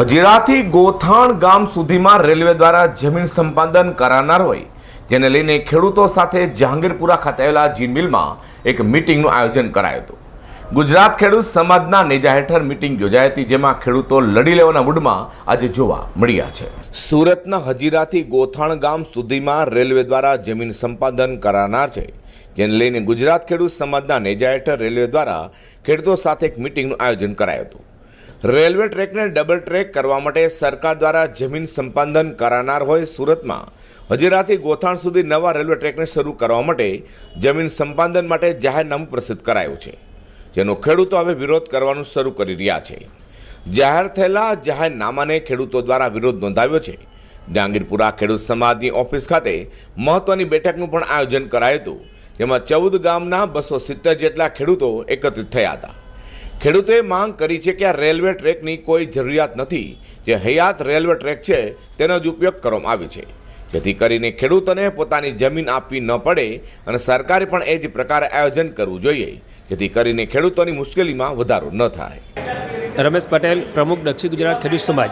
હજીરાથી ગોથાણ ગામ સુધીમાં રેલવે દ્વારા જમીન સંપાદન કરાનાર હોય, જેને લઈને ખેડૂતો સાથે જહાંગીરપુરા ખાતે આવેલા જીન મિલમાં એક મિટિંગનું આયોજન કરાયું હતું. ગુજરાત ખેડૂત સમાજના નેજા હેઠળ મિટિંગ યોજાઈ હતી, જેમાં ખેડૂતો લડી લેવાના મૂડમાં આજે જોવા મળ્યા છે. સુરતના હજીરાથી ગોથાણ ગામ સુધીમાં રેલવે દ્વારા જમીન સંપાદન કરાનાર છે, જેને લઈને ગુજરાત ખેડૂત સમાજના નેજા હેઠળ રેલવે દ્વારા ખેડૂતો સાથે એક મિટિંગનું આયોજન કરાયું હતું. રેલવે ટ્રેકને ડબલ ટ્રેક કરવા માટે સરકાર દ્વારા જમીન સંપાદન કરાનાર હોય સુરતમાં. હજીરાથી ગોથાણ સુધી નવા રેલવે ટ્રેકને શરૂ કરવા માટે જમીન સંપાદન માટે જાહેરનામું પ્રસિદ્ધ કરાયું છે, જેનો ખેડૂતો હવે વિરોધ કરવાનું શરૂ કરી રહ્યા છે. જાહેર થયેલા જાહેરનામાને ખેડૂતો દ્વારા વિરોધ નોંધાવ્યો છે. ડાંગીરપુરા ખેડૂત સમાજની ઓફિસ ખાતે મહત્વની બેઠકનું પણ આયોજન કરાયું હતું, જેમાં ચૌદ ગામના બસો સિત્તેર જેટલા ખેડૂતો એકત્રિત થયા હતા. ખેડૂતોએ માંગ કરી છે કે આ રેલવે ટ્રેકની કોઈ જરૂરિયાત નથી. જે હયાત રેલવે ટ્રેક છે, તેનો જ ઉપયોગ કરવામાં આવે છે. જેથી કરીને ખેડૂતોને પોતાની જમીન આપવી ન પડે અને સરકારે પણ એ જ પ્રકારે આયોજન કરવું જોઈએ. જેથી કરીને ખેડૂતોની મુશ્કેલીમાં વધારો ન થાય. રમેશ પટેલ, પ્રમુખ દક્ષિણ ગુજરાત ખેડૂત સમાજ.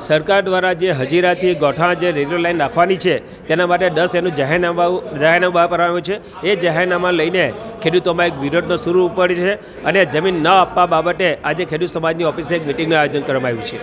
સરકાર દ્વારા જે હજીરાથી ગોઠા જે રેલવે લાઇન નાખવાની છે, તેના માટે દસ એનું જાહેરનામા, જાહેરનામું બહાર પાડવામાં આવ્યું છે. એ જાહેરનામા લઈને ખેડૂતોમાં એક વિરોધનો શરૂ પડે છે અને જમીન ન આપવા બાબતે આજે ખેડૂત સમાજની ઓફિસે એક મિટિંગનું આયોજન કરવામાં આવ્યું છે.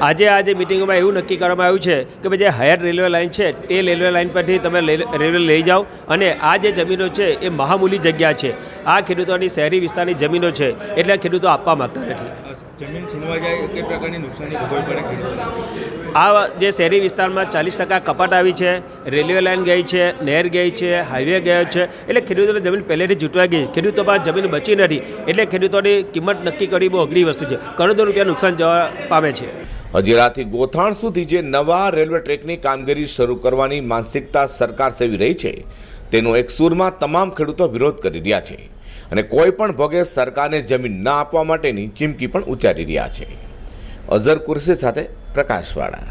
આજે આજે મિટિંગમાં એવું નક્કી કરવામાં આવ્યું છે કે ભાઈ જે હાયર રેલવે લાઇન છે તે રેલવે લાઇન પરથી તમે રેલવે લઈ જાઓ અને આ જે જમીનો છે એ મહામૂલી જગ્યા છે. આ ખેડૂતોની શહેરી વિસ્તારની જમીનો છે એટલે ખેડૂતો આપવા માગતા નથી. આ જમીન છીનવા જાય કઈ પ્રકારની નુકસાની ભોગવવી પડે આ જે શહેરી વિસ્તારમાં ચાલીસ ટકા કપાટ આવી છે રેલવે લાઇન ગઈ છે નહેર ગઈ છે હાઈવે ગયો છે એટલે ખેડૂતોની જમીન પહેલેથી જૂટવાઈ ગઈ. ખેડૂતો પાસે જમીન બચી નથી એટલે ખેડૂતોની કિંમત નક્કી કરવી બહુ અઘરી વસ્તુ છે. કરોડો રૂપિયા નુકસાન જવા પામે છે. હજીરાથી ગોથાણ સુધી જે નવા રેલવે ટ્રેકની કામગીરી શરૂ કરવાની માનસિકતા સરકાર સેવી રહી છે, તેનો એક સૂરમાં તમામ ખેડૂતો વિરોધ કરી રહ્યા છે અને કોઈ પણ ભોગે સરકારને જમીન ના આપવા માટેની ચીમકી પણ ઉચ્ચારી રહ્યા છે. અઝર કુરશી સાથે પ્રકાશવાળા.